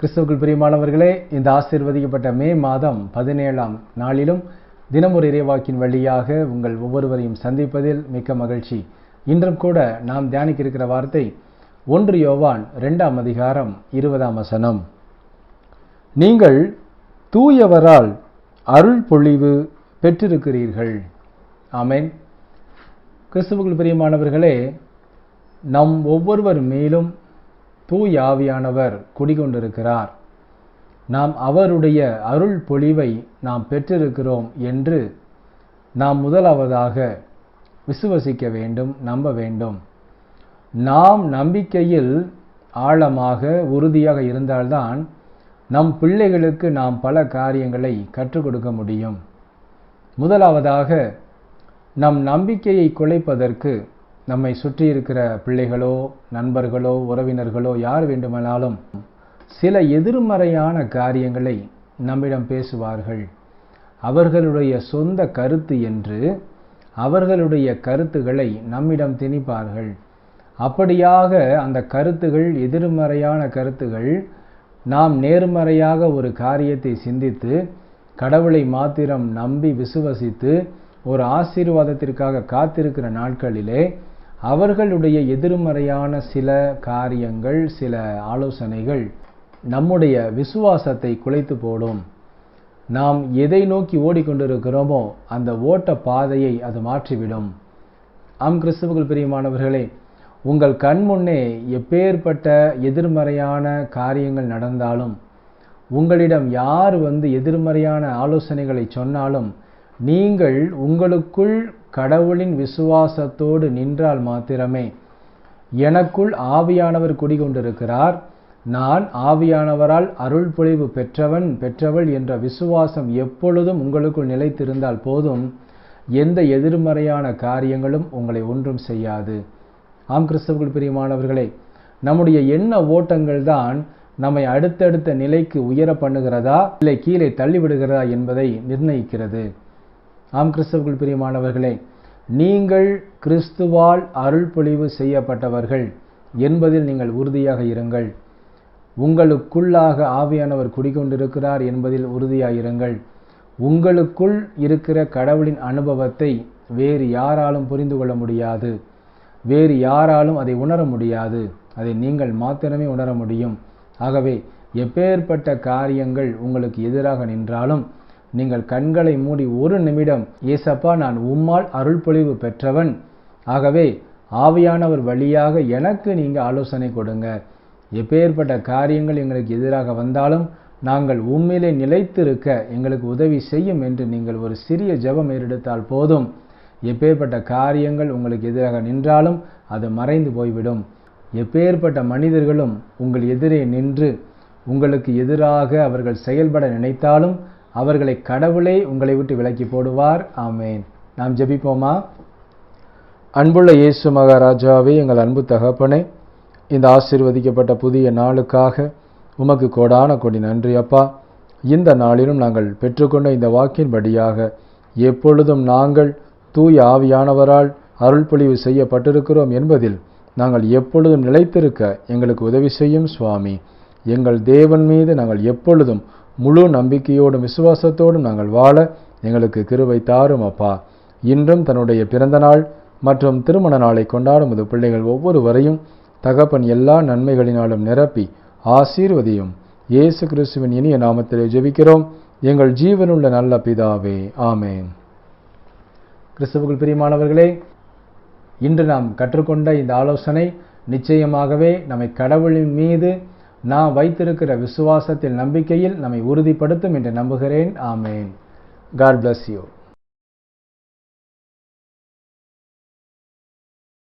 கிறிஸ்துவுக்குள் பிரியமானவர்களே இந்த ஆசீர்வதிக்கப்பட்ட மே மாதம் பதினேழாம் நாளிலும் தினமொரு இறைவாக்கின் வழியாக உங்கள் ஒவ்வொருவரையும் சந்திப்பதில் மிக்க மகிழ்ச்சி. இன்றும் கூட நாம் தியானிக்க இருக்கிற வார்த்தை ஒன்று யோவான் இரண்டாம் அதிகாரம் இருபதாம் வசனம். நீங்கள் தூயவரால் அருள் பொழிவு பெற்றிருக்கிறீர்கள். ஆமேன். கிறிஸ்துவுக்குள் பிரியமானவர்களே நம் ஒவ்வொருவர் மேலும் தூய் ஆவியானவர் குடிகொண்டிருக்கிறார். நாம் அவருடைய அருள் பொழிவை நாம் பெற்றிருக்கிறோம் என்று நாம் முதலாவதாக விசுவசிக்க வேண்டும் நம்ப வேண்டும். நாம் நம்பிக்கையில் ஆழமாக உறுதியாக இருந்தால்தான் நம் பிள்ளைகளுக்கு நாம் பல காரியங்களை கற்றுக் கொடுக்க முடியும். முதலாவதாக நம் நம்பிக்கையை குலைப்பதற்கு நம்மை சுற்றி இருக்கிற பிள்ளைகளோ நண்பர்களோ உறவினர்களோ யார் வேண்டுமானாலும் சில எதிர்மறையான காரியங்களை நம்மிடம் பேசுவார்கள். அவர்களுடைய சொந்த கருத்து என்று அவர்களுடைய கருத்துகளை நம்மிடம் திணிப்பார்கள். அப்படியாக அந்த கருத்துகள் எதிர்மறையான கருத்துகள் நாம் நேர்மறையாக ஒரு காரியத்தை சிந்தித்து கடவுளை மாத்திரம் நம்பி விசுவசித்து ஒரு ஆசீர்வாதத்திற்காக காத்திருக்கிற நாட்களிலே அவர்களுடைய எதிர்மறையான சில காரியங்கள் சில ஆலோசனைகள் நம்முடைய விசுவாசத்தை குலைத்து போடும். நாம் எதை நோக்கி ஓடிக்கொண்டிருக்கிறோமோ அந்த ஓட்ட பாதையை அது மாற்றிவிடும். ஆம் கிறிஸ்துவுக்குள் பிரியமானவர்களே உங்கள் கண் முன்னே எப்பேற்பட்ட எதிர்மறையான காரியங்கள் நடந்தாலும் உங்களிடம் யார் வந்து எதிர்மறையான ஆலோசனைகளை சொன்னாலும் நீங்கள் உங்களுக்குள் கடவுளின் விசுவாசத்தோடு நின்றால் மாத்திரமே. எனக்குள் ஆவியானவர் குடிகொண்டிருக்கிறார். நான் ஆவியானவரால் அருள் பொழிவு பெற்றவன் பெற்றவள் என்ற விசுவாசம் எப்பொழுதும் உங்களுக்குள் நிலைத்திருந்தால் போதும். எந்த எதிர்மறையான காரியங்களும் உங்களை ஒன்றும் செய்யாது. ஆம் கிறிஸ்தவர்கள் பிரியமானவர்களே நம்முடைய எண்ண ஓட்டங்கள் தான் நம்மை அடுத்தடுத்த நிலைக்கு உயர பண்ணுகிறதா இல்லை கீழே தள்ளிவிடுகிறதா என்பதை நிர்ணயிக்கிறது. ஆம் கிறிஸ்தவர்கள் பிரியமானவர்களே நீங்கள் கிறிஸ்துவால் அருள்பொழிவு செய்யப்பட்டவர்கள் என்பதில் நீங்கள் உறுதியாக இருங்கள். உங்களுக்குள்ளாக ஆவியானவர் குடிகொண்டிருக்கிறார் என்பதில் உறுதியாக இருங்கள். உங்களுக்குள் இருக்கிற கடவுளின் அனுபவத்தை வேறு யாராலும் புரிந்து கொள்ள முடியாது. வேறு யாராலும் அதை உணர முடியாது. அதை நீங்கள் மாத்திரமே உணர முடியும். ஆகவே எப்பேற்பட்ட காரியங்கள் உங்களுக்கு எதிராக நின்றாலும் நீங்கள் கண்களை மூடி ஒரு நிமிடம் ஏசப்பா நான் உம்மால் அருள் பொழிவு பெற்றவன். ஆகவே ஆவியானவர் வழியாக எனக்கு நீங்கள் ஆலோசனை கொடுங்க. எப்பேற்பட்ட காரியங்கள் எங்களுக்கு எதிராக வந்தாலும் நாங்கள் உண்மையிலே நிலைத்திருக்க எங்களுக்கு உதவி செய்யும் என்று நீங்கள் ஒரு சிறிய ஜெபம் ஏறெடுத்தால் போதும். எப்பேற்பட்ட காரியங்கள் உங்களுக்கு எதிராக நின்றாலும் அது மறைந்து போய்விடும். எப்பேற்பட்ட மனிதர்களும் உங்கள் எதிரே நின்று உங்களுக்கு எதிராக அவர்கள் செயல்பட நினைத்தாலும் அவர்களை கடவுளே உங்களை விட்டு விலக்கி போடுவார். ஆமேன். நாம் ஜெபிப்போமா? அன்புள்ள இயேசு மகாராஜாவே எங்கள் அன்பு தகப்பனே இந்த ஆசீர்வதிக்கப்பட்ட புதிய நாளுக்காக உமக்கு கோடான கொடி நன்றி அப்பா. இந்த நாளிலும் நாங்கள் பெற்றுக்கொண்ட இந்த வாக்கின்படியாக எப்பொழுதும் நாங்கள் தூய ஆவியானவரால் அருள்பொழிவு செய்யப்பட்டிருக்கிறோம் என்பதில் நாங்கள் எப்பொழுதும் நிலைத்திருக்க எங்களுக்கு உதவி செய்யும் சுவாமி. எங்கள் தேவன் மீது நாங்கள் எப்பொழுதும் முழு நம்பிக்கையோடும் விசுவாசத்தோடும் நாங்கள் வாழ எங்களுக்கு கிருவை தாரும் அப்பா. இன்றும் தன்னுடைய பிறந்த நாள் மற்றும் திருமண நாளை கொண்டாடும் இது பிள்ளைகள் ஒவ்வொருவரையும் தகப்பன் எல்லா நன்மைகளினாலும் நிரப்பி ஆசீர்வதியும். இயேசு கிறிஸ்துவின் இனிய நாமத்திலே ஜெபிக்கிறோம். எங்கள் ஜீவனுள்ள நல்ல பிதாவே ஆமேன். கிறிஸ்துவுக்குள் பிரியமானவர்களே இன்று நாம் கற்றுக்கொண்ட இந்த ஆலோசனை நிச்சயமாகவே நம்மை கடவுளின் மீது நாம் வைத்திருக்கிற விசுவாசத்தில் நம்பிக்கையில் நம்மை உறுதிப்படுத்தும் என்று நம்புகிறேன். ஆமேன். God bless you